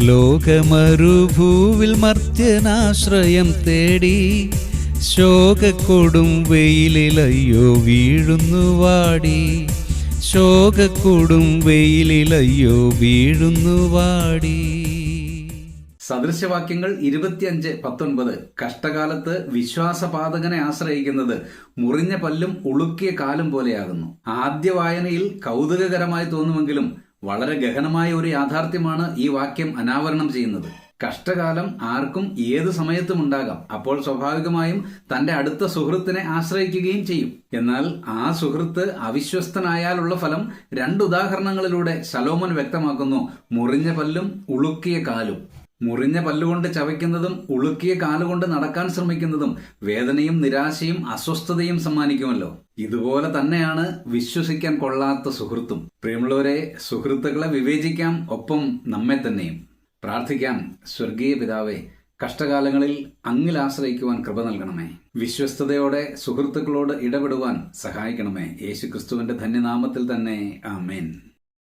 ലോകമരുഭൂവിൽ മർത്യനാശ്രയം തേടി ശോകക്കൊടും വെയിലിലയ്യോ വീഴുന്നു വാടി. ശോകക്കൊടും വെയിലിലയ്യോ വീഴുന്നു വാടി. സദൃശവാക്യങ്ങൾ ഇരുപത്തിയഞ്ച് പത്തൊൻപത്. കഷ്ടകാലത്ത് വിശ്വാസപാതകനെ ആശ്രയിക്കുന്നത് മുറിഞ്ഞ പല്ലും ഉളുക്കിയ കാലം പോലെയാകുന്നു. ആദ്യ വായനയിൽ കൗതുകകരമായി തോന്നുമെങ്കിലും വളരെ ഗഹനമായ ഒരു യാഥാർത്ഥ്യമാണ് ഈ വാക്യം അനാവരണം ചെയ്യുന്നത്. കഷ്ടകാലം ആർക്കും ഏത് സമയത്തും ഉണ്ടാകാം. അപ്പോൾ സ്വാഭാവികമായും തന്റെ അടുത്ത സുഹൃത്തിനെ ആശ്രയിക്കുകയും ചെയ്യും. എന്നാൽ ആ സുഹൃത്ത് അവിശ്വസ്തനായാലുള്ള ഫലം രണ്ട് ഉദാഹരണങ്ങളിലൂടെ ശലോമൻ വ്യക്തമാക്കുന്നു. മുറിഞ്ഞ പല്ലും ഉളുക്കിയ കാലും. മുറിഞ്ഞ പല്ലുകൊണ്ട് ചവയ്ക്കുന്നതും ഉളുക്കിയ കാലുകൊണ്ട് നടക്കാൻ ശ്രമിക്കുന്നതും വേദനയും നിരാശയും അസ്വസ്ഥതയും സമ്മാനിക്കുമല്ലോ. ഇതുപോലെ തന്നെയാണ് വിശ്വസിക്കാൻ കൊള്ളാത്ത സുഹൃത്തും. പ്രിയമുള്ളവരെ സുഹൃത്തുക്കളെ വിവേചിക്കാം ഒപ്പം നമ്മെ തന്നെയും. പ്രാർത്ഥിക്കാം സ്വർഗീയ പിതാവേ കഷ്ടകാലങ്ങളിൽ അങ്ങിൽ ആശ്രയിക്കുവാൻ കൃപ നൽകണമേ. വിശ്വസ്തയോടെ സുഹൃത്തുക്കളോട് ഇടപെടുവാൻ സഹായിക്കണമേ. യേശുക്രിസ്തുവിന്റെ ധന്യനാമത്തിൽ തന്നെ ആമേൻ.